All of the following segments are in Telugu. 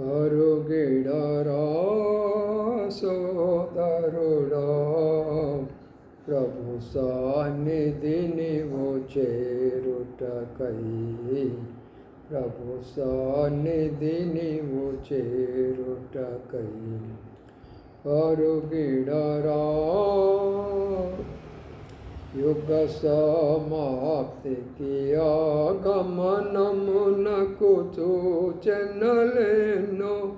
పరుగిడరా సోదరుడా ప్రభు సాన్నిధిని ఓ చేరుటకై. ప్రభు సాన్నిధిని ఓ చేరుటకై. అరుగిడరా యుగ సమాప్తికి ఆగమనమునకు సూచనలెన్నో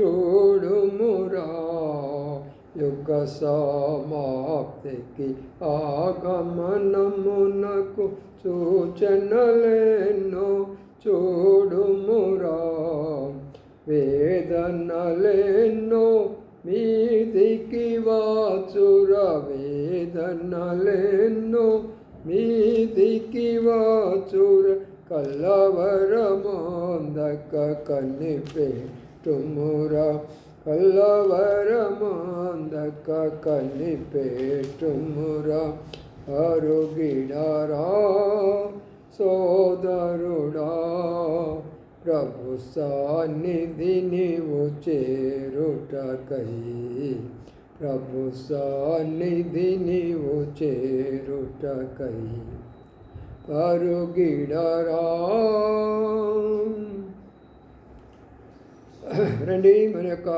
చూడుమురా. యుగ సమాప్తికి ఆగమనమునకు సూచనలెన్నో చూడుమురా. వేదనలెన్నో మీదికి వాచుర వేదనలెన్నో మీదికి వాచుర కల్లవరమాందక కనిపెట్టుమురా కల్లవరమాందక కనిపెట్టుమురా అరుగిడరా సోదరుడా ప్రభు సాన్నిధి నీవు చేరుటకై ప్రభు సాన్నిధి నీవు చేరుటకై పరుగిడరా రండి మన యొక్క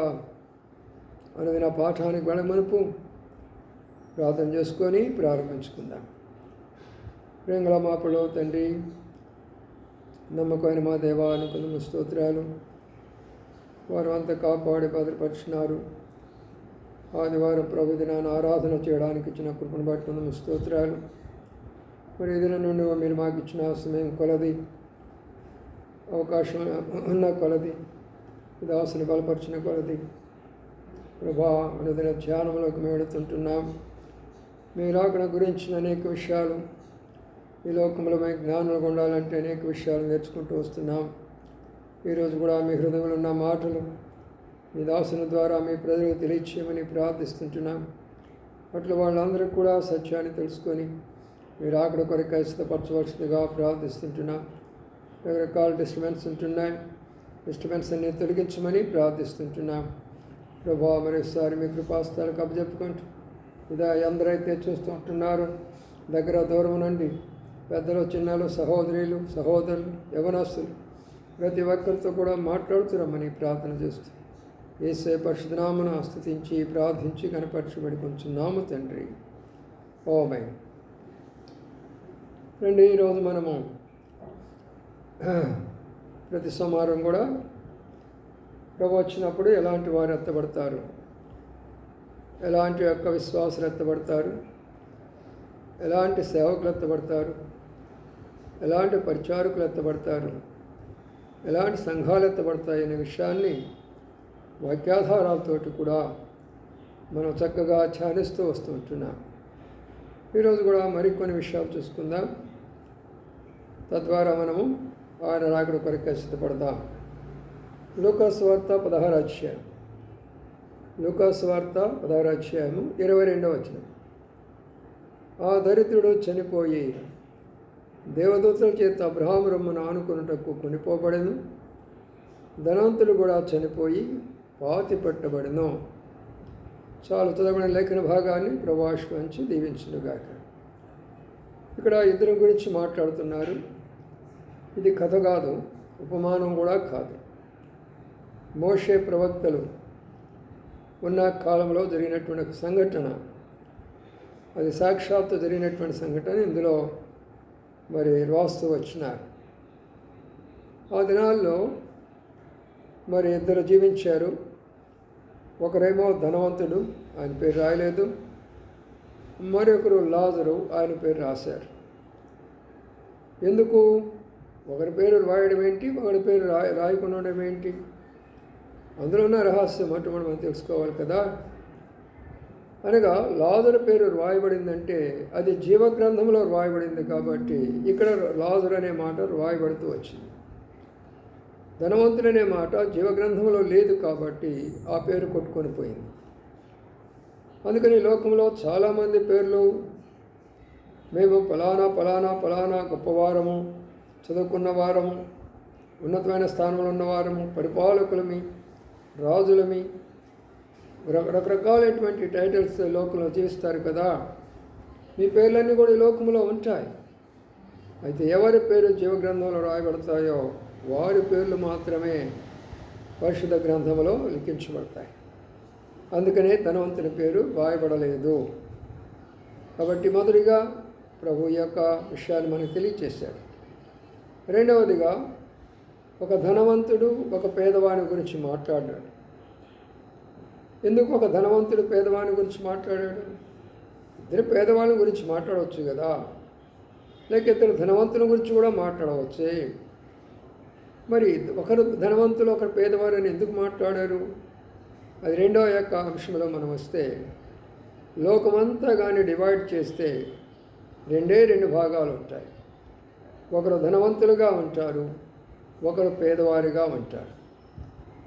అనుదిన పాఠానికి వెళ్ళమనుపు ప్రార్థన చేసుకొని ప్రారంభించుకుందాం. ప్రేంగళ మాపలో తండ్రి నమ్మకమైన మా దేవా అనుకున్న స్తోత్రాలు. వారు అంతా కాపాడి భద్రపరిచినారు. ఆదివారం ప్రభు దినాన్ని ఆరాధన చేయడానికి ఇచ్చిన కృపను బట్టి ఉన్న స్తోత్రాలు. మరి ఈ నుండి మీరు మాకు ఇచ్చిన సమయం కొలది. అవకాశం ఉన్న కొలది. దాసుని బలపరిచిన కొలది. ప్రభా అనుదిన ధ్యానంలోకి మేము వెళుతుంటున్నాం. మీరు అక్కడ గురించిన అనేక విషయాలు ఈ లోకంలో మేము జ్ఞానులు ఉండాలంటే అనేక విషయాలు నేర్చుకుంటూ వస్తున్నాం. ఈరోజు కూడా మీ హృదయంలో ఉన్న మాటలు మీ దాసుల ద్వారా మీ ప్రజలకు తెలియచేయమని ప్రార్థిస్తుంటున్నాం. అట్లా వాళ్ళందరూ కూడా సత్యాన్ని తెలుసుకొని మీరు అక్కడ కొరకు సిద్ధపరచవలసిందిగా ప్రార్థిస్తుంటున్నాం. రకరకాల డిస్టర్బెన్స్ ఉంటున్నాయి. డిస్టర్బెన్స్ అన్ని తొలగించమని ప్రార్థిస్తుంటున్నాం. ప్రభా మరోసారి మీ కృపాస్తాలకు అప్పచెప్పుకుంటూ ఇదా ఎందరైతే చూస్తూ ఉంటున్నారో. దగ్గర దూరం నుండి పెద్దలు చిన్నలు సహోదరులు సహోదరులు యవనస్తులు ప్రతి ఒక్కరితో కూడా మాట్లాడుతురమ్మని ప్రార్థన చేస్తూ ఏసే పరిశుధనామను స్థుతించి ప్రార్థించి కనపరచబడి కొంచెం నాము తండ్రి. ఓమై రండి ఈరోజు మనము ప్రతి సోమవారం కూడా ప్రభు వచ్చినప్పుడు ఎలాంటి వారు ఎత్తబడతారు? ఎలాంటి యొక్క విశ్వాసులు ఎత్తబడతారు? ఎలాంటి సేవకులు ఎత్తబడతారు? ఎలాంటి పరిచారకులు ఎత్తబడతారు? ఎలాంటి సంఘాలు ఎత్తబడతాయి అనే విషయాన్ని వాక్యాధారాలతోటి కూడా మనం చక్కగా ధ్యానిస్తూ వస్తూ ఉంటున్నాం. ఈరోజు కూడా మరికొన్ని విషయాలు చూసుకుందాం. తద్వారా మనము ఆయన రాకడ కొరకు సిద్ధపడదాం. లోకస్వార్త పదహారు అధ్యాయం. లోకస్వార్త పదహారు అధ్యాయము ఇరవై రెండవ వచనం. ఆ దరిద్రుడు చనిపోయి దేవదూతల చేత అబ్రహాం రొమ్మును ఆనుకున్నటకు కొనిపోబడెను. ధనవంతులు కూడా చనిపోయి పాతి పెట్టబడెను. చాలు చదవబడిన లేఖన భాగాన్ని ప్రభాష్మించి దీవించుగాక ఇక్కడ ఇద్దరి గురించి మాట్లాడుతున్నారు. ఇది కథ కాదు ఉపమానం కూడా కాదు. మోషే ప్రవక్తలు ఉన్న కాలంలో జరిగినటువంటి సంఘటన. అది సాక్షాత్తు జరిగినటువంటి సంఘటన. ఇందులో మరి రాస్తూ వచ్చినారు. ఆ దినాల్లో మరి ఇద్దరు జీవించారు. ఒకరేమో ధనవంతుడు ఆయన పేరు రాయలేదు. మరొకరు లాజరు ఆయన పేరు రాశారు. ఎందుకు? ఒకరి పేరు రాయడం ఏంటి? ఒకరి పేరు రాయ రాయకుండడం ఏంటి? అందులో ఉన్న రహస్యం అటు మనం తెలుసుకోవాలి కదా. అనగా లాజరు పేరు రాయబడిందంటే అది జీవగ్రంథంలో రాయబడింది కాబట్టి ఇక్కడ లాజర్ అనే మాట రాయబడుతూ వచ్చింది. ధనవంతుడనే మాట జీవగ్రంథంలో లేదు కాబట్టి ఆ పేరు కొట్టుకొని పోయింది. అందుకని లోకంలో చాలామంది పేర్లు మేము ఫలానా ఫలానా ఫలానా గొప్పవారము చదువుకున్న వారము ఉన్నతమైన స్థానంలో ఉన్నవారము పరిపాలకులమి రాజులమి రకరకాలైనటువంటి టైటిల్స్ లోకంలో జీవిస్తారు కదా. మీ పేర్లన్నీ కూడా ఈ లోకంలో ఉంటాయి. అయితే ఎవరి పేరు జీవగ్రంథంలో రాయబడతాయో వారి పేర్లు మాత్రమే పరిశుద్ధ గ్రంథంలో లిఖించబడతాయి. అందుకనే ధనవంతుని పేరు రాయబడలేదు. కాబట్టి మొదటిగా ప్రభు యొక్క విషయాన్ని మనకు తెలియచేశాడు. రెండవదిగా ఒక ధనవంతుడు ఒక పేదవాని గురించి మాట్లాడాడు. ఎందుకు ఒక ధనవంతుడు పేదవాని గురించి మాట్లాడాడు? ఇద్దరు పేదవాళ్ళ గురించి మాట్లాడవచ్చు కదా. లేక ఇద్దరు ధనవంతుల గురించి కూడా మాట్లాడవచ్చు. మరి ఒకరు ధనవంతులు ఒకరు పేదవారు అని ఎందుకు మాట్లాడారు? అది రెండో యొక్క అంశంలో మనం వస్తే లోకమంతా కానీ డివైడ్ చేస్తే రెండే రెండు భాగాలు ఉంటాయి. ఒకరు ధనవంతులుగా ఉంటారు ఒకరు పేదవారిగా ఉంటారు.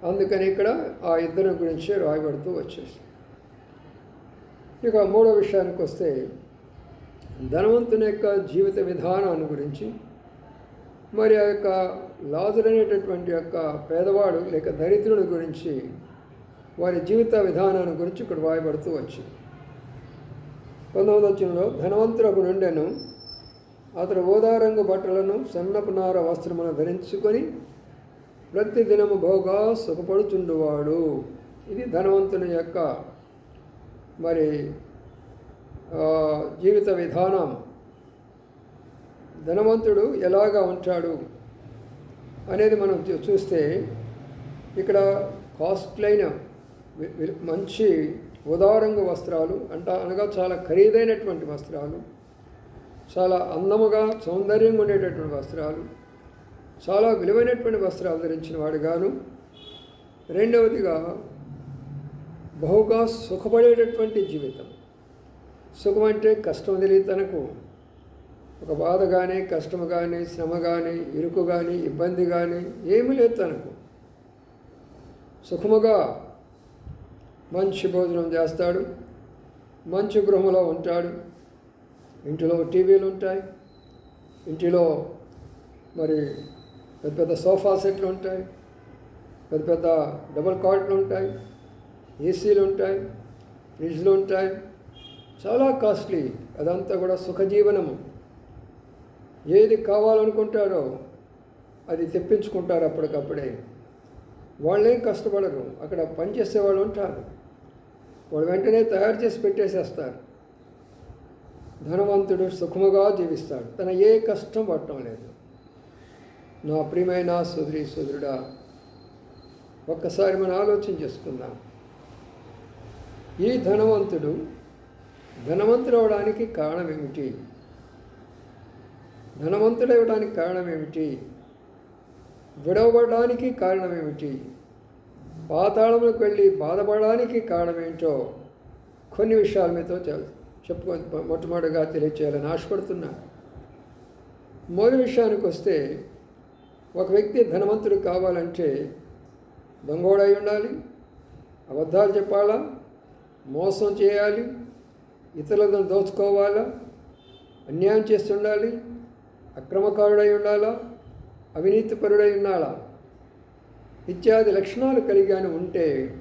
అందుకని ఇక్కడ ఆ ఇద్దరి గురించి రాయబడుతూ వచ్చేసి. ఇక మూడో విషయానికి వస్తే ధనవంతుని యొక్క జీవిత విధానాన్ని గురించి మరి ఆ యొక్క లాజరనేటటువంటి యొక్క పేదవాడు లేక దరిద్రుని గురించి వారి జీవిత విధానాన్ని గురించి ఇక్కడ వాయబడుతూ వచ్చింది. పంతొమ్మిది వచ్చినలో ధనవంతులకు నుండెను అతడు ఓదారంగు బట్టలను సన్నపు నార వస్త్రములను ధరించుకొని ప్రతి దినము బహుగా సుఖపడుచుండువాడు. ఇది ధనవంతుని యొక్క మరి జీవిత విధానం. ధనవంతుడు ఎలాగా ఉంటాడు అనేది మనం చూ- చూస్తే ఇక్కడ కాస్ట్లైన మంచి ఉదారంగు వస్త్రాలు అంట అనగా చాలా ఖరీదైనటువంటి వస్త్రాలు చాలా అందముగా సౌందర్యంగా ఉండేటటువంటి వస్త్రాలు చాలా విలువైనటువంటి వస్త్రాలు ధరించిన వాడుగాను రెండవదిగా బహుగా సుఖపడేటటువంటి జీవితం. సుఖం అంటే కష్టం తెలియదు తనకు. ఒక బాధ కానీ కష్టం కానీ శ్రమ కానీ ఇరుకు కానీ ఇబ్బంది కానీ ఏమీ లేదు తనకు. సుఖముగా మంచి భోజనం చేస్తాడు. మంచి గృహంలో ఉంటాడు. ఇంటిలో టీవీలు ఉంటాయి ఇంటిలో మరి పెద్ద పెద్ద సోఫా సెట్లు ఉంటాయి పెద్ద పెద్ద డబుల్ కాట్లు ఉంటాయి ఏసీలు ఉంటాయి ఫ్రిడ్జ్లు ఉంటాయి. చాలా కాస్ట్లీ అదంతా కూడా సుఖజీవనము. ఏది కావాలనుకుంటారో అది తెప్పించుకుంటారు అప్పటికప్పుడే. వాళ్ళేం కష్టపడరు అక్కడ పనిచేసే వాళ్ళు ఉంటారు. వాళ్ళు వెంటనే తయారు చేసి పెట్టేసేస్తారు. ధనవంతుడు సుఖముగా జీవిస్తాడు తన ఏ కష్టం పడటం లేదు. నా ప్రియమైన సుదరి సుదరుడా ఒక్కసారి మనం ఆలోచన చేసుకుందాం. ఈ ధనవంతుడు ధనవంతుడు అవడానికి కారణం ఏమిటి? ధనవంతుడు అవ్వడానికి కారణం ఏమిటి? విడవబడడానికి కారణం ఏమిటి? పాతాళంలోకి వెళ్ళి బాధపడడానికి కారణం ఏంటో కొన్ని విషయాలు మీతో చె- చెప్పుకో మొట్టమొదటిగా తెలియచేయాలని ఆశపడుతున్నా. మొదటి విషయానికి వస్తే ఒక వ్యక్తి ధనవంతుడు కావాలంటే దొంగోడై ఉండాలి అబద్ధాలు చెప్పాలా మోసం చేయాలి ఇతరులను దోచుకోవాలా అన్యాయం చేస్తుండాలి అక్రమకారుడై ఉండాలా అవినీతిపరుడై ఉండాలా? ఇత్యాది లక్షణాలు కలిగాని ఉంటే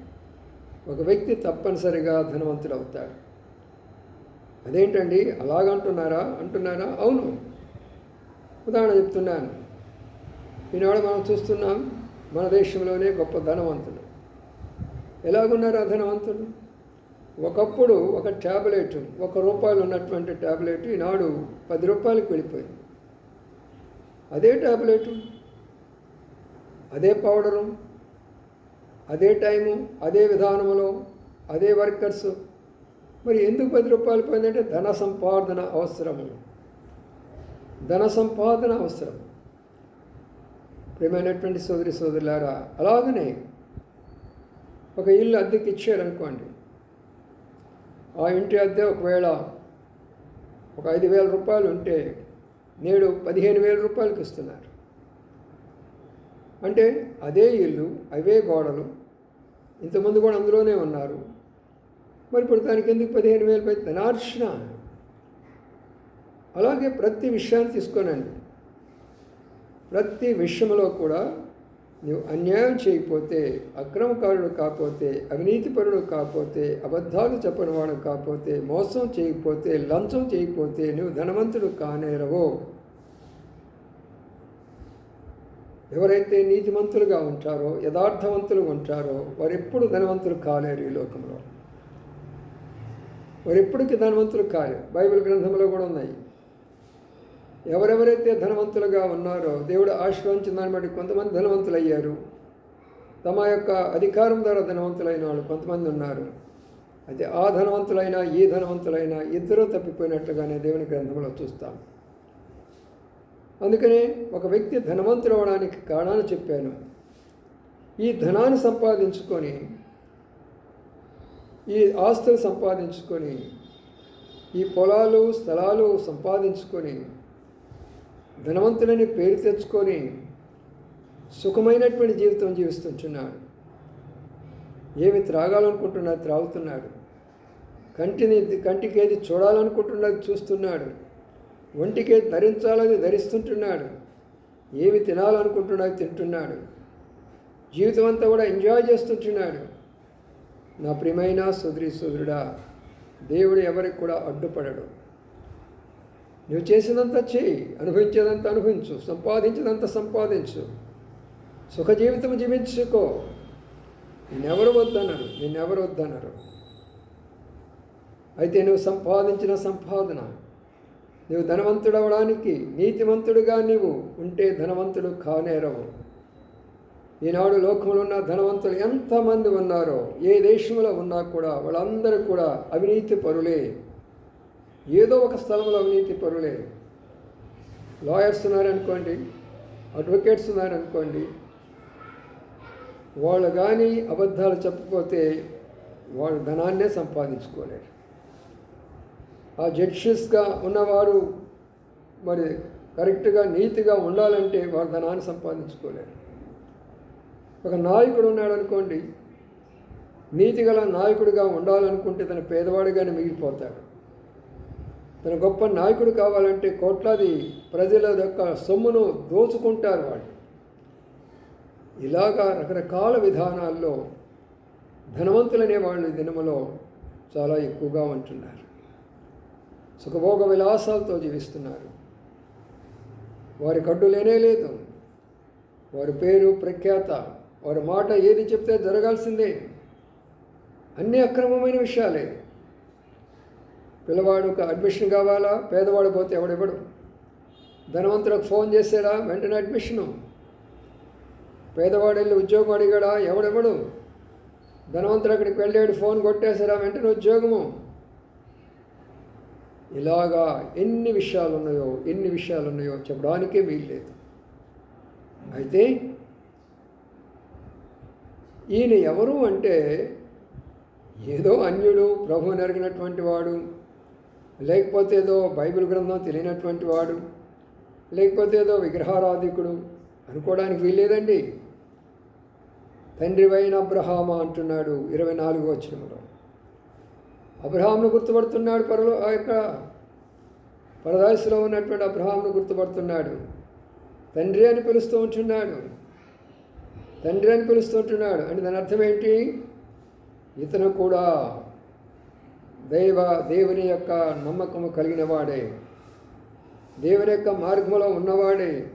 ఒక వ్యక్తి తప్పనిసరిగా ధనవంతుడు అవుతాడు. అదేంటండి? అలాగంటున్నారా అంటున్నారా? అవును. ఉదాహరణ చెప్తున్నాను. ఈనాడు మనం చూస్తున్నాం మన దేశంలోనే గొప్ప ధనవంతులు. ఎలాగున్నారు ఆ ధనవంతులు? ఒకప్పుడు ఒక ట్యాబ్లెట్ ఒక రూపాయలు ఉన్నటువంటి ట్యాబ్లెట్ ఈనాడు పది రూపాయలకు వెళ్ళిపోయింది. అదే ట్యాబ్లెట్ అదే పౌడరు అదే టైము అదే విధానంలో అదే వర్కర్స్. మరి ఎందుకు పది రూపాయలు పోయిందంటే ధన సంపాదన అవసరము. ధన సంపాదన అవసరం. ప్రేమైనటువంటి సోదరి సోదరులారా అలాగనే ఒక ఇల్లు అద్దెకి ఇచ్చారనుకోండి ఆ ఇంటి అద్దె ఒకవేళ ఒక ఐదు వేల రూపాయలు ఉంటే నేడు పదిహేను వేల రూపాయలకి ఇస్తున్నారు. అంటే అదే ఇల్లు అవే గోడలు ఇంతమంది కూడా అందులోనే ఉన్నారు. మరి ఇప్పుడు దానికి ఎందుకు పదిహేను వేలు పై ధనార్చన అలాగే ప్రతి విషయాన్ని తీసుకోనండి. ప్రతి విషయంలో కూడా నువ్వు అన్యాయం చేయకపోతే అక్రమకారుడు కాకపోతే అవినీతిపరుడు కాకపోతే అబద్ధాలు చెప్పనివాడు కాకపోతే మోసం చేయకపోతే లంచం చేయకపోతే నువ్వు ధనవంతుడు కానేరవో. ఎవరైతే నీతిమంతులుగా ఉంటారో యథార్థవంతులు ఉంటారో వారు ఎప్పుడు ధనవంతులు కాలేరు ఈ లోకంలో. వారు ఎప్పటికీ ధనవంతులు కాలేరు. బైబిల్ గ్రంథంలో కూడా ఉన్నాయి. ఎవరెవరైతే ధనవంతులుగా ఉన్నారో దేవుడు ఆశ్రయించిన దాన్ని బట్టి కొంతమంది ధనవంతులు అయ్యారు. తమ యొక్క అధికారం ద్వారా ధనవంతులైన వాళ్ళు కొంతమంది ఉన్నారు. అయితే ఆ ధనవంతులైనా ఈ ధనవంతులైనా ఇద్దరూ తప్పిపోయినట్లుగానే దేవుని గ్రంథంలో చూస్తాం. అందుకనే ఒక వ్యక్తి ధనవంతుడు అవడానికి కారణాలు చెప్పాను. ఈ ధనాన్ని సంపాదించుకొని ఈ ఆస్తులు సంపాదించుకొని ఈ పొలాలు స్థలాలు సంపాదించుకొని ధనవంతులని పేరు తెచ్చుకొని సుఖమైనటువంటి జీవితం జీవిస్తుంటున్నాడు. ఏమి త్రాగాలనుకుంటున్నా త్రాగుతున్నాడు. కంటిని కంటికి ఏది చూడాలనుకుంటున్నది చూస్తున్నాడు. ఒంటికి ధరించాలని ధరిస్తుంటున్నాడు. ఏమి తినాలనుకుంటున్నది తింటున్నాడు. జీవితం అంతా కూడా ఎంజాయ్ చేస్తుంటున్నాడు. నా ప్రియమైన సుదరి సుదరుడా దేవుడు ఎవరికి కూడా అడ్డుపడడు. నువ్వు చేసినంత చేయి అనుభవించేదంత అనుభవించు సంపాదించినంత సంపాదించు. సుఖ జీవితం జీవించుకో. నేనెవరు వద్దన్నారు? నిన్నెవరు వద్దన్నారు? అయితే నువ్వు సంపాదించిన సంపాదన నువ్వు ధనవంతుడవడానికి నీతిమంతుడుగా నీవు ఉంటే ధనవంతుడు కానేరవు. ఈనాడు లోకంలో ఉన్న ధనవంతులు ఎంతమంది ఉన్నారో ఏ దేశంలో ఉన్నా కూడా వాళ్ళందరూ కూడా అవినీతి పరులే. ఏదో ఒక స్థలంలో అవినీతి పరులే. లాయర్స్ ఉన్నారనుకోండి అడ్వకేట్స్ ఉన్నారనుకోండి వాళ్ళు కానీ అబద్ధాలు చెప్పకపోతే వాళ్ళు ధనాన్నే సంపాదించుకోలేరు. ఆ జడ్జెస్గా ఉన్నవారు మరి కరెక్ట్గా నీతిగా ఉండాలంటే వారు ధనాన్ని సంపాదించుకోలేరు. ఒక నాయకుడు ఉన్నాడు అనుకోండి నీతిగల నాయకుడిగా ఉండాలనుకుంటే తన పేదవాడిగానే మిగిలిపోతాడు. తన గొప్ప నాయకుడు కావాలంటే కోట్లాది ప్రజల యొక్క సొమ్మును దోచుకుంటారు వాళ్ళు. ఇలాగా రకరకాల విధానాల్లో ధనవంతులనే వాళ్ళు ఈ దినములో చాలా ఎక్కువగా ఉంటున్నారు. సుఖభోగ విలాసాలతో జీవిస్తున్నారు. వారి కడ్డు లేనే లేదు. వారి పేరు ప్రఖ్యాత. వారి మాట ఏది చెప్తే జరగాల్సిందే. అన్ని అక్రమమైన విషయాలే. పిల్లవాడుకు అడ్మిషన్ కావాలా? పేదవాడు పోతే ఎవడివ్వడు ధనవంతులకు ఫోన్ చేశాడా వెంటనే అడ్మిషను పేదవాడు వెళ్ళి ఉద్యోగం అడిగాడా? ఎవడెవడు ధనవంతుడు అక్కడికి వెళ్ళాడు ఫోన్ కొట్టేశారా? వెంటనే ఉద్యోగము. ఇలాగా ఎన్ని విషయాలు ఉన్నాయో ఎన్ని విషయాలు ఉన్నాయో చెప్పడానికే వీల్లేదు అయితే ఈయన ఎవరు అంటే ఏదో అన్యుడు ప్రభు నరిగినటువంటి వాడు. లేకపోతే ఏదో బైబిల్ గ్రంథం తెలియనటువంటి వాడు లేకపోతే ఏదో విగ్రహారాధికుడు అనుకోవడానికి వీల్లేదండి. తండ్రివైన అబ్రహామ అంటున్నాడు ఇరవై నాలుగు వచ్చినములో అబ్రహాంను గుర్తుపడుతున్నాడు పరలో యొక్క పరదాసులో ఉన్నటువంటి అబ్రహాంను గుర్తుపడుతున్నాడు. తండ్రి అని పిలుస్తూ ఉంటున్నాడు. తండ్రి అని పిలుస్తూ ఉంటున్నాడు. అంటే దాని అర్థం ఏంటి? ఇతను కూడా దైవ దేవుని యొక్క నమ్మకము కలిగిన వాడే దేవుని యొక్క మార్గంలో ఉన్నవాడే.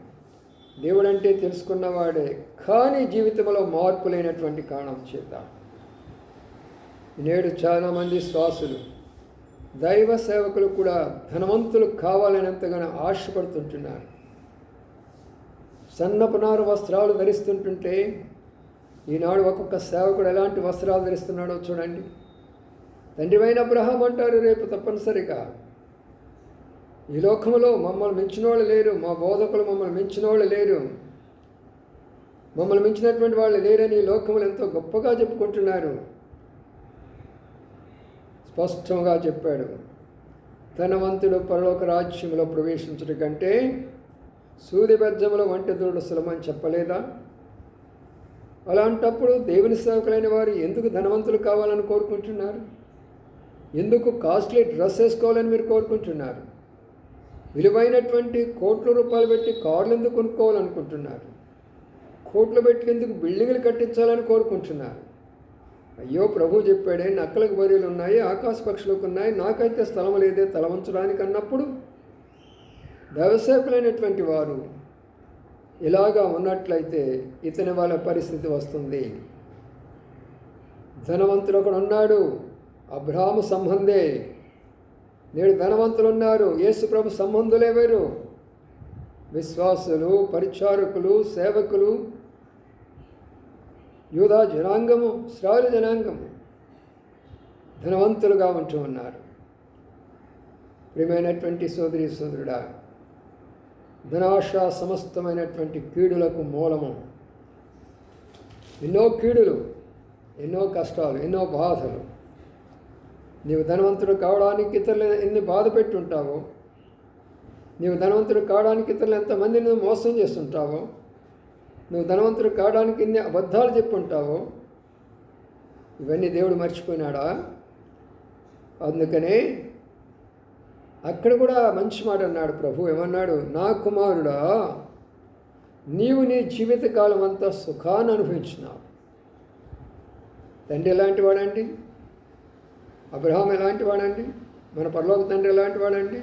దేవుడంటే తెలుసుకున్నవాడే. కానీ జీవితంలో మార్పు లేనటువంటి కారణం చేత. నేడు చాలామంది శ్వాసులు దైవ సేవకులు కూడా ధనవంతులు కావాలనేంతగానో ఆశపడుతుంటున్నారు. సన్నపునారు వస్త్రాలు ధరిస్తుంటుంటే ఈనాడు ఒక్కొక్క సేవకుడు ఎలాంటి వస్త్రాలు ధరిస్తున్నాడో చూడండి. తండ్రివైన అబ్రహాం అంటారు రేపు తప్పనిసరిగా. ఈ లోకంలో మమ్మల్ని మించిన వాళ్ళు లేరు మా బోధకులు మమ్మల్ని మించిన వాళ్ళు లేరు. మమ్మల్ని మించినటువంటి వాళ్ళు లేరని ఈ లోకములు ఎంతో గొప్పగా చెప్పుకుంటున్నారు. స్పష్టంగా చెప్పాడు. ధనవంతుడు పరలోక రాజ్యంలో ప్రవేశించడం కంటే సూది బెజ్జముల వంటి దూడ సులభమని చెప్పలేదా? అలాంటప్పుడు దేవుని సేవకులైన వారు ఎందుకు ధనవంతులు కావాలని కోరుకుంటున్నారు? ఎందుకు కాస్ట్లీ డ్రెస్ వేసుకోవాలని మీరు కోరుకుంటున్నారు? విలువైనటువంటి కోట్ల రూపాయలు పెట్టి కార్లు ఎందుకు కొనుక్కోవాలనుకుంటున్నారు? కోట్లు పెట్టి ఎందుకు బిల్డింగ్లు కట్టించాలని కోరుకుంటున్నారు? అయ్యో ప్రభు చెప్పాడే నక్కలకు బరీలు ఉన్నాయి ఆకాశ పక్షులకు ఉన్నాయి నాకైతే స్థలం లేదే తలవంచడానికి అన్నప్పుడు వ్యవసాయకులైనటువంటి వారు ఇలాగా ఉన్నట్లయితే ఇతని వాళ్ళ పరిస్థితి వస్తుంది. ధనవంతుడు ఒకడు ఉన్నాడు. అబ్రాహ్మ సంబంధే. నేడు ధనవంతులు ఉన్నారు యేసుప్రభు సంబంధులే వేరు. విశ్వాసులు పరిచారకులు సేవకులు యూదా జనాంగము శ్రావుల జనాంగము ధనవంతులుగా ఉంటూ ఉన్నారు. ప్రియమైనటువంటి సోదరి సోదరుడా ధనాశ సమస్తమైనటువంటి కీడులకు మూలము. ఎన్నో కీడులు ఎన్నో కష్టాలు ఎన్నో బాధలు నీవు ధనవంతుడు కావడానికి ఇతరులు ఎన్ని బాధ పెట్టుంటావో నీవు ధనవంతుడు కావడానికి ఇతరులు ఎంతమంది నువ్వు మోసం చేస్తుంటావో నువ్వు ధనవంతుడు కావడానికి ఇన్ని అబద్ధాలు చెప్పుంటావో ఇవన్నీ దేవుడు మర్చిపోయినాడా? అందుకనే అక్కడ కూడా మంచి మాట అన్నాడు ప్రభు. ఏమన్నాడు? నా కుమారుడా నీవు నీ జీవితకాలం అంతా సుఖాన్ని అనుభవించినావు. తండ్రి ఎలాంటి వాడండి? అబ్రహాం ఎలాంటి వాడండి? మన పరలోక తండ్రి ఎలాంటి వాడండి?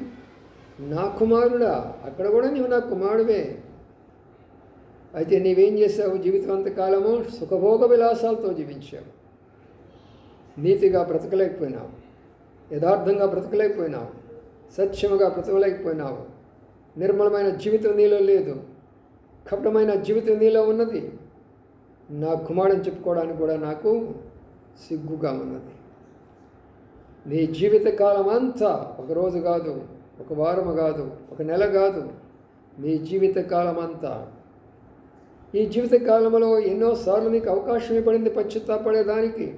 నా కుమారుడా అక్కడ కూడా నీవు నా కుమారుడివే. అయితే నీవేం చేసావు జీవితం అంతకాలము సుఖభోగ విలాసాలతో జీవించావు. నీతిగా బ్రతకలేకపోయినావు. యథార్థంగా బ్రతకలేకపోయినావు. సత్యముగా బ్రతకలేకపోయినావు. నిర్మలమైన జీవితం నీలో లేదు. కపటమైన జీవితం నీలో ఉన్నది. నా కుమారుని చెప్పుకోవడానికి కూడా నాకు సిగ్గుగా ఉన్నది. నీ జీవితకాలం అంతా ఒక రోజు కాదు ఒక వారము కాదు ఒక నెల కాదు నీ జీవితకాలం అంతా ఈ జీవితకాలంలో ఎన్నోసార్లు నీకు అవకాశం ఇవ్వబడింది పశ్చాత్తాపడేదానికి.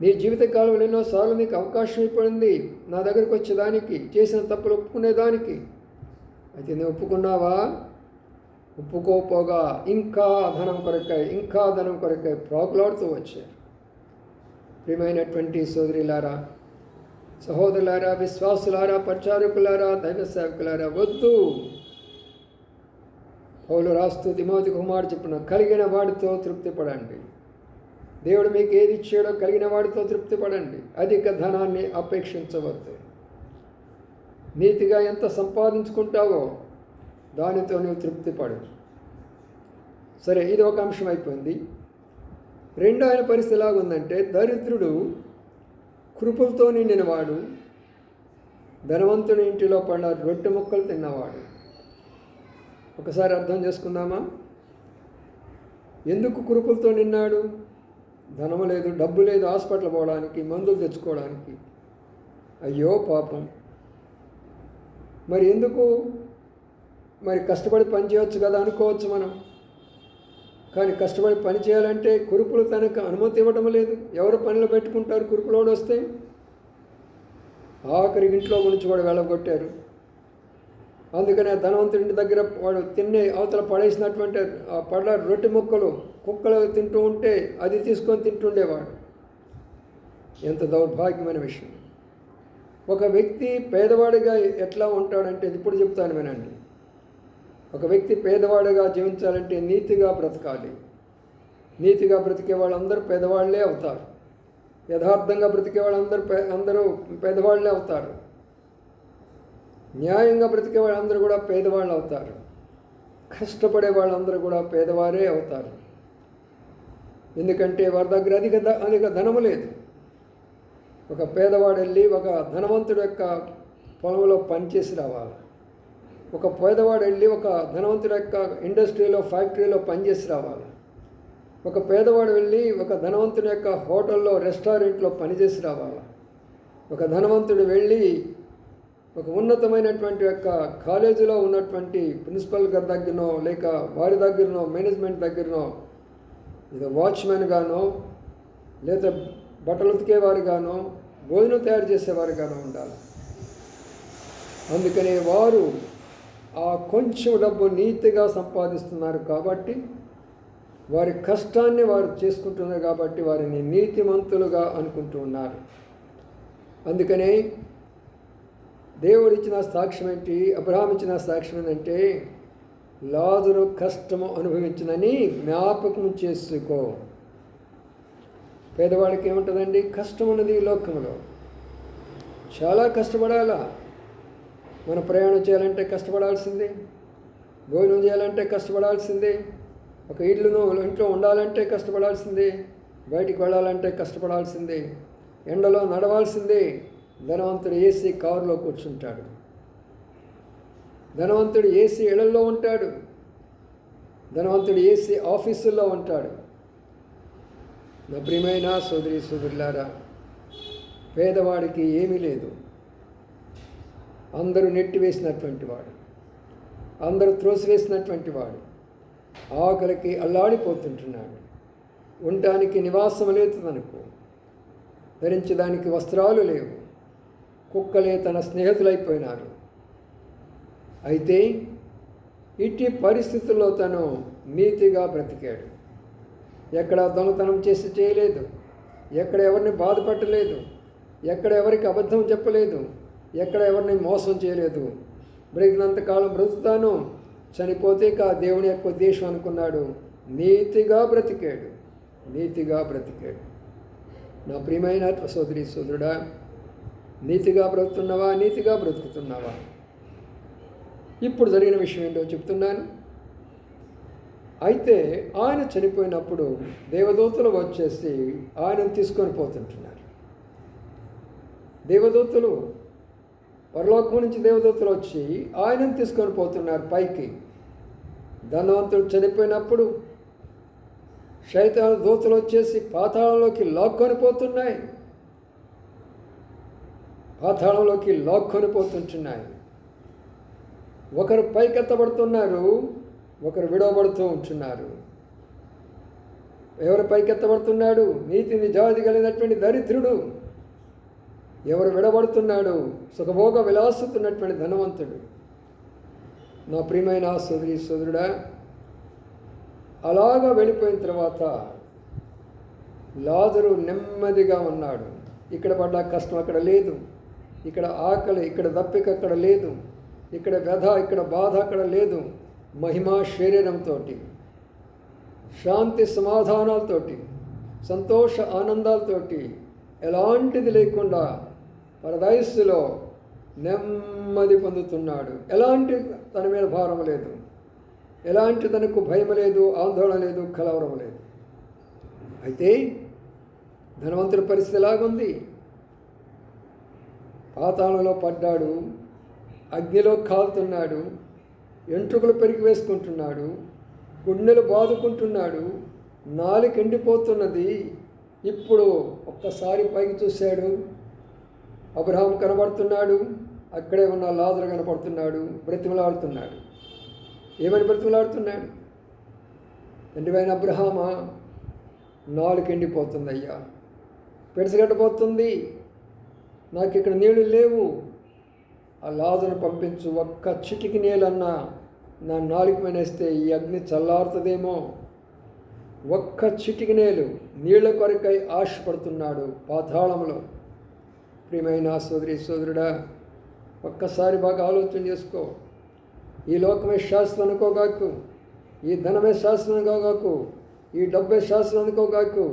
నీ జీవితకాలంలో ఎన్నోసార్లు నీకు అవకాశం ఇవ్వబడింది నా దగ్గరికి వచ్చేదానికి చేసిన తప్పులు ఒప్పుకునేదానికి. అయితే నువ్వు ఒప్పుకున్నావా? ఒప్పుకోపోగా ఇంకా ధనం కొరకై ఇంకా ధనం కొరకై ప్రాకులాడుతూ వచ్చారు ప్రియమైనటువంటి సోదరులారా సహోదరులారా విశ్వాసులారా పరిచారకులారా దైవ సేవకులారా వద్దు. పౌలు రాస్తూ దిమోతి కుమార్ చెప్పిన కలిగిన వాడితో తృప్తి పడండి దేవుడు మీకు ఏది ఇచ్చాడో కలిగిన వాడితో తృప్తి పడండి అధిక ధనాన్ని అపేక్షించవద్దు. నీతిగా ఎంత సంపాదించుకుంటావో దానితో నువ్వు తృప్తి పడు సరే ఇది ఒక అంశం అయిపోయింది. రెండో ఆయన పరిస్థితి ఎలాగుందంటే దరిద్రుడు కృపలతో నిండినవాడు ధనవంతుని ఇంటిలో పడిన రొట్టె ముక్కలు తిన్నవాడు. ఒకసారి అర్థం చేసుకుందామా? ఎందుకు కురుపులతో నిన్నాడు ధనము లేదు డబ్బు లేదు హాస్పిటల్ పోవడానికి మందులు తెచ్చుకోవడానికి. అయ్యో పాపం. మరి ఎందుకు? మరి కష్టపడి పని చేయవచ్చు కదా అనుకోవచ్చు మనం. కానీ కష్టపడి పని చేయాలంటే కురుపులు తనకు అనుమతి ఇవ్వడం లేదు. ఎవరు పనిలో పెట్టుకుంటారు కురుపులోడు వస్తే? ఆఖరి ఇంట్లో గురించి కూడా వెళ్ళగొట్టారు. అందుకనే ధనవంతుడి దగ్గర వాడు తినే అవతల పడేసినటువంటి ఆ పడ రొట్టె ముక్కలు కుక్కలు తింటూ ఉంటే అది తీసుకొని తింటుండేవాడు. ఎంత దౌర్భాగ్యమైన విషయం. ఒక వ్యక్తి పేదవాడిగా ఎట్లా ఉంటాడంటే ఇప్పుడు చెప్తాను వినండి. ఒక వ్యక్తి పేదవాడిగా జీవించాలంటే నీతిగా బ్రతకాలి. నీతిగా బ్రతికే వాళ్ళందరూ పేదవాళ్ళే అవుతారు. యథార్థంగా బ్రతికే వాళ్ళందరూ పే అందరూ పేదవాళ్ళే అవుతారు. న్యాయంగా బ్రతికే వాళ్ళందరూ కూడా పేదవాళ్ళు అవుతారు. కష్టపడే వాళ్ళందరూ కూడా పేదవారే అవుతారు. ఎందుకంటే వారి దగ్గర అధిక ధ అధిక ధనము లేదు. ఒక పేదవాడు వెళ్ళి ఒక ధనవంతుడు యొక్క పొలంలో పనిచేసి రావాలి. ఒక పేదవాడు వెళ్ళి ఒక ధనవంతుడి యొక్క ఇండస్ట్రీలో ఫ్యాక్టరీలో పనిచేసి రావాలి. ఒక పేదవాడు వెళ్ళి ఒక ధనవంతుడి యొక్క హోటల్లో రెస్టారెంట్లో పనిచేసి రావాలి. ఒక ధనవంతుడు వెళ్ళి ఒక ఉన్నతమైనటువంటి యొక్క కాలేజీలో ఉన్నటువంటి ప్రిన్సిపల్ గారి దగ్గరనో లేక వారి దగ్గరనో మేనేజ్మెంట్ దగ్గరనో లేదా వాచ్మెన్ గానో లేదా బట్టలు ఉతికేవారుగానో భోజనం తయారు చేసేవారు గానో ఉండాలి. అందుకనే వారు ఆ కొంచెం డబ్బు నీతిగా సంపాదిస్తున్నారు కాబట్టి వారి కష్టాన్ని వారు చేసుకుంటున్నారు కాబట్టి వారిని నీతిమంతులుగా అనుకుంటూ ఉన్నారు. అందుకనే దేవుడు ఇచ్చిన సాక్ష్యం ఏంటి అబ్రహాం ఇచ్చిన సాక్ష్యం ఏంటంటే లాజరు కష్టము అనుభవించినని జ్ఞాపకం చేసుకో. పేదవాడికి ఏముంటుందండి? కష్టం ఉన్నది ఈ లోకంలో. చాలా కష్టపడాలా? మన ప్రయాణం చేయాలంటే కష్టపడాల్సిందే భోజనం చేయాలంటే కష్టపడాల్సిందే ఒక ఇల్లును ఇంట్లో ఉండాలంటే కష్టపడాల్సిందే బయటికి వెళ్ళాలంటే కష్టపడాల్సిందే ఎండలో నడవాల్సిందే. ధనవంతుడు ఏసీ కారులో కూర్చుంటాడు. ధనవంతుడు ఏసీ ఇళ్ళలో ఉంటాడు. ధనవంతుడు ఏసీ ఆఫీసుల్లో ఉంటాడు. నా ప్రియమైన సోదరి సోదరులారా పేదవాడికి ఏమీ లేదు. అందరూ నెట్టివేసినటువంటి వాడు. అందరూ త్రోసివేసినటువంటి వాడు. ఆకలికి అల్లాడిపోతుంటున్నాడు. ఉండటానికి నివాసం లేదు తనకు ధరించడానికి వస్త్రాలు లేవు. కుక్కలే తన స్నేహితులైపోయినారు. అయితే ఇట్టి పరిస్థితుల్లో తను నీతిగా బ్రతికాడు. ఎక్కడ దొంగతనం చేసి చేయలేదు. ఎక్కడ ఎవరిని బాధపట్టలేదు. ఎక్కడ ఎవరికి అబద్ధం చెప్పలేదు. ఎక్కడ ఎవరిని మోసం చేయలేదు. బ్రతికినంతకాలం బ్రతుకుతాను. చనిపోతే కా దేవుని యొక్క ఉద్దేశం అనుకున్నాడు. నీతిగా బ్రతికాడు. నీతిగా బ్రతికాడు. నా ప్రియమైన సోదరి సోదరుడా నీతిగా బ్రతుకుతున్నావా? నీతిగా బ్రతుకుతున్నావా? ఇప్పుడు జరిగిన విషయం ఏంటో చెప్తున్నాను. అయితే ఆయన చనిపోయినప్పుడు దేవదూతలు వచ్చేసి ఆయనను తీసుకొని పోతుంటున్నారు. దేవదూతలు పరలోకం నుంచి దేవదూతలు వచ్చి ఆయనను తీసుకొని పోతున్నారు పైకి. ధనవంతుడు చనిపోయినప్పుడు శైతాన దూతలు వచ్చేసి పాతాళంలోకి లాక్కొని పోతున్నాయి. పాతాళంలోకి లాక్కొని పోతుంటున్నాయి. ఒకరు పైకెత్తబడుతున్నారు ఒకరు విడవబడుతూ ఉంటున్నారు. ఎవరు పైకెత్తబడుతున్నాడు? నీతిని జాతి కలిగినటువంటి దరిద్రుడు. ఎవరు విడబడుతున్నాడు సుఖభోగ విలాసుతున్నటువంటి ధనవంతుడు. నా ప్రియమైన సోదరి సోదరుడా అలాగా వెళ్ళిపోయిన తర్వాత లాజరు నెమ్మదిగా ఉన్నాడు. ఇక్కడ పడ్డ కష్టం అక్కడ లేదు. ఇక్కడ ఆకలి ఇక్కడ దప్పిక అక్కడ లేదు. ఇక్కడ వ్యధ ఇక్కడ బాధ అక్కడ లేదు. మహిమా శరీరంతో శాంతి సమాధానాలతోటి సంతోష ఆనందాలతోటి ఎలాంటిది లేకుండా పరదయస్సులో నెమ్మది పొందుతున్నాడు. ఎలాంటి తన మీద భారం లేదు. ఎలాంటి తనకు భయం లేదు ఆందోళన లేదు కలవరం లేదు. అయితే ధనవంతుడి పరిస్థితి ఎలాగుంది? పాతాళంలో పడ్డాడు అగ్నిలో కాలుతున్నాడు ఎంట్రుకలు పెరిగి వేసుకుంటున్నాడు గుండెలు బాదుకుంటున్నాడు నాలుగు ఎండిపోతున్నది. ఇప్పుడు ఒక్కసారి పైకి చూశాడు అబ్రహాం కనబడుతున్నాడు అక్కడే ఉన్న లాజరు కనపడుతున్నాడు బ్రతిమలాడుతున్నాడు. ఏమని బ్రతిమలాడుతున్నాడు? తండ్రివైన అబ్రహామా? నాలుగు ఎండిపోతుంది అయ్యా పెడసగట్టబోతుంది నాకు ఇక్కడ నీళ్ళు లేవు. ఆ లాజను పంపించు ఒక్క చిటికి నీళ్ళన్నా నా నాలుగు మేనేస్తే ఈ అగ్ని చల్లారుతుందేమో. ఒక్క చిటికి నేలు నీళ్ళ కొరకై ఆశపడుతున్నాడు పాతాళంలో. ప్రియమైన సోదరి సోదరుడా ఒక్కసారి బాగా ఆలోచన చేసుకో. ఈ లోకమే శాస్త్రం అనుకోగాకు ఈ ధనమే శాస్త్రం అనుకోగాకు ఈ డబ్బే శాస్త్రం అనుకోగాకు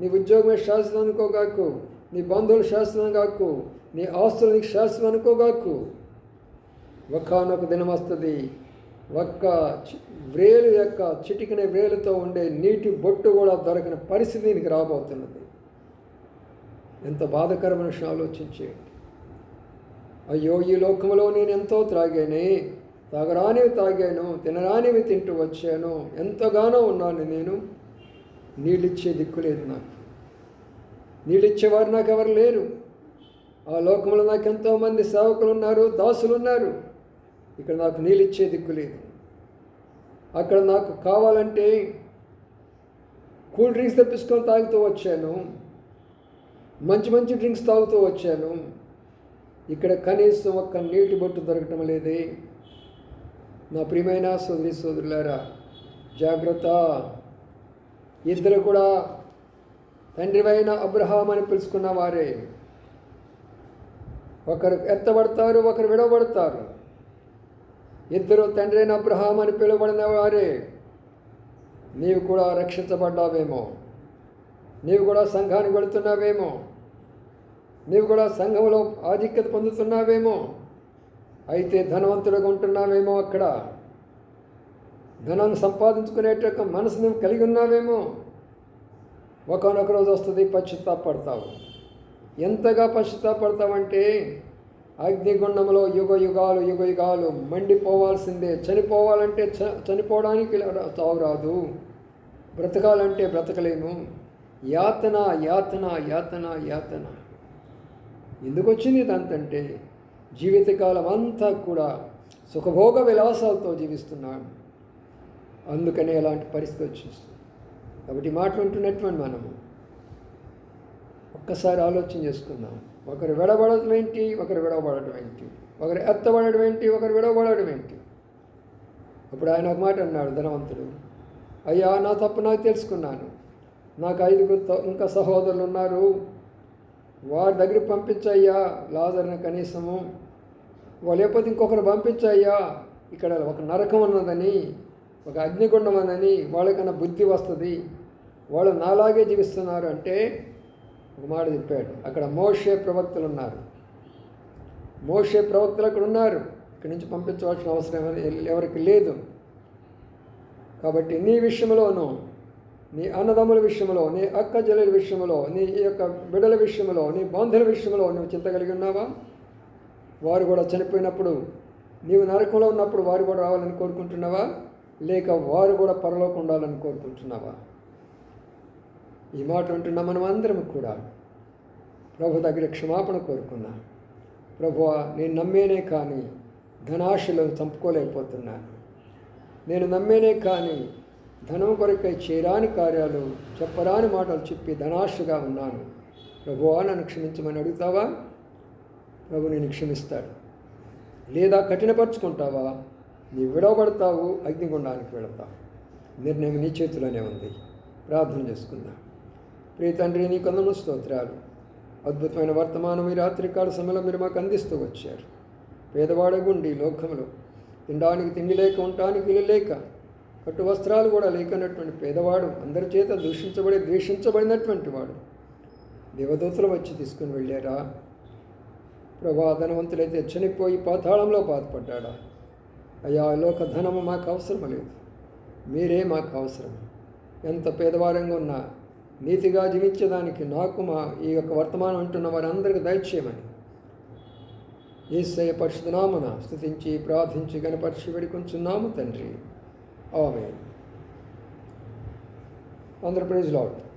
నీ ఉద్యోగమే శాస్త్రం అనుకోగాకు నీ బంధువుల శాస్త్రం కాకు నీ ఆస్తులు నీకు శాస్త్రం అనుకోగాకు. ఒకనొక దినం వస్తుంది. ఒక్క వ్రేలు యొక్క చిటికిన వ్రేలుతో ఉండే నీటి బొట్టు కూడా దొరకని పరిస్థితి నీకు రాబోతున్నది. ఎంత బాధకరమైన విషయం ఆలోచించేయండి అయ్యో ఈ లోకంలో నేను ఎంతో త్రాగానే తాగరానివి తాగాను తినరానివి తింటూ వచ్చాను ఎంతగానో ఉన్నాను నేను నీళ్ళిచ్చే దిక్కు లేదు నాకు. నీళ్ళిచ్చేవారు నాకు ఎవరు లేరు. ఆ లోకంలో నాకు ఎంతోమంది సేవకులు ఉన్నారు దాసులు ఉన్నారు ఇక్కడ నాకు నీళ్ళిచ్చే దిక్కు లేదు. అక్కడ నాకు కావాలంటే కూల్ డ్రింక్స్ తెప్పించుకొని తాగుతూ వచ్చాను. మంచి మంచి డ్రింక్స్ తాగుతూ వచ్చాను. ఇక్కడ కనీసం ఒక్క నీటి బొట్టు దొరకటం లేదే. నా ప్రియమైన సోదరి సోదరులారా జాగ్రత్త. ఇద్దరు కూడా తండ్రివైన అబ్రహాం అని పిలుచుకున్న వారే. ఒకరు ఎత్తబడతారు ఒకరు విడవబడతారు. ఇద్దరు తండ్రి అయిన అబ్రహాం అని పిలువబడిన వారే. నీవు కూడా రక్షించబడ్డావేమో. నీవు కూడా సంఘానికి వెళుతున్నావేమో. నీవు కూడా సంఘంలో ఆధిక్యత పొందుతున్నావేమో? అయితే ధనవంతుడుగా ఉంటున్నావేమో అక్కడ? ధనాన్ని యొక్క మనసు నువ్వు కలిగి ఉన్నావేమో? ఒకనొక రోజు వస్తుంది పశ్చాత్తాపడతావు ఎంతగా పశ్చాత్తాపడతావంటే అగ్నిగుండంలో యుగ యుగాలు యుగ యుగాలు మండిపోవాల్సిందే. చనిపోవాలంటే చ చనిపోవడానికి చావు రాదు. బ్రతకాలంటే బ్రతకలేము. యాతన యాతన యాతన యాతన. ఎందుకు వచ్చింది ఇదంతంటే జీవితకాలం అంతా కూడా సుఖభోగ విలాసాలతో జీవిస్తున్నాం. అందుకనే అలాంటి పరిస్థితి వచ్చేస్తుంది కాబట్టి మాట్లాడుతున్నటువంటి మనము ఒక్కసారి ఆలోచన చేసుకుందాం. ఒకరు విడబడడం ఏంటి? ఒకరు విడవబడడం ఏంటి? ఒకరు ఎత్తబడడం ఏంటి? ఒకరు విడవబడడం ఏంటి? అప్పుడు ఆయన ఒక మాట అన్నాడు ధనవంతుడు. అయ్యా నా తప్పు నాకు తెలుసుకున్నాను. నాకు ఐదుగురు ఇంకా సహోదరులు ఉన్నారు. వారి దగ్గరికి పంపించయ్యా లాజర్ని కనీసము. వాళ్ళు లేకపోతే ఇంకొకరు పంపించయ్యా? ఇక్కడ ఒక నరకం ఉన్నదని ఒక అగ్నిగుండం ఉందని వాళ్ళకన్నా బుద్ధి వస్తుంది. వాళ్ళు నాలాగే జీవిస్తున్నారు అంటే ఒక మాట చెప్పాడు. అక్కడ మోషే ప్రవక్తలు ఉన్నారు. మోషే ప్రవక్తలు అక్కడ ఉన్నారు. ఇక్కడి నుంచి పంపించవలసిన అవసరం ఎవరికి లేదు. కాబట్టి నీ విషయంలోనూ నీ అన్నదమ్ముల విషయంలో నీ అక్క చెల్లెల విషయంలో నీ యొక్క బిడ్డల విషయంలో నీ బంధువుల విషయంలో నువ్వు చింత కలిగి ఉన్నావా? వారు కూడా చనిపోయినప్పుడు నీవు నరకంలో ఉన్నప్పుడు వారు కూడా రావాలని కోరుకుంటున్నావా? లేక వారు కూడా పరలోకి ఉండాలని కోరుకుంటున్నావా? ఈ మాట ఉంటున్న మనం అందరం కూడా ప్రభు దగ్గర క్షమాపణ కోరుకున్నా ప్రభు నేను నమ్మేనే కానీ ధనాశలు చంపుకోలేకపోతున్నాను. నేను నమ్మేనే కానీ ధనం కొరకై చేయరాని కార్యాలు చెప్పరాని మాటలు చెప్పి ధనాశగా ఉన్నాను. ప్రభువా నన్ను క్షమించమని అడుగుతావా? ప్రభు నేను క్షమిస్తాడు. లేదా కఠినపరుచుకుంటావా? నీ విడవబడతావు అగ్నిగుండానికి వెళతావు. నిర్ణయం నీ చేతిలోనే ఉంది. ప్రార్థన చేసుకుందాం. ప్రియ తండ్రి నీ కొందరు స్తోత్రాలు. అద్భుతమైన వర్తమానం ఈ రాత్రికాల సమయంలో మీరు మాకు అందిస్తూ వచ్చారు. పేదవాడగుండి లోకంలో తినడానికి తిండి లేక ఉండటానికి ఇల్లు లేక కట్టు వస్త్రాలు కూడా లేకున్నటువంటి పేదవాడు అందరి చేత దూషించబడి ద్వేషించబడినటువంటి వాడు. దేవదూతలు వచ్చి తీసుకుని వెళ్ళారా? ప్రభా ధనవంతులైతే చనిపోయి పాతాళంలో బాధపడ్డా అయ్యా లోక ధనము మాకు అవసరం లేదు. మీరే మాకు అవసరం. ఎంత పేదవారంగా ఉన్నా నీతిగా జీవించడానికి నాకు మా ఈ యొక్క వర్తమానం అంటున్న వారందరికీ దయచేయమని. ఈశ్వయ పరిశుధనామన స్థుతించి ప్రార్థించి గణపరిచి వేడుకొంచున్నాము తండ్రి. Amen. Andhra praise Lord.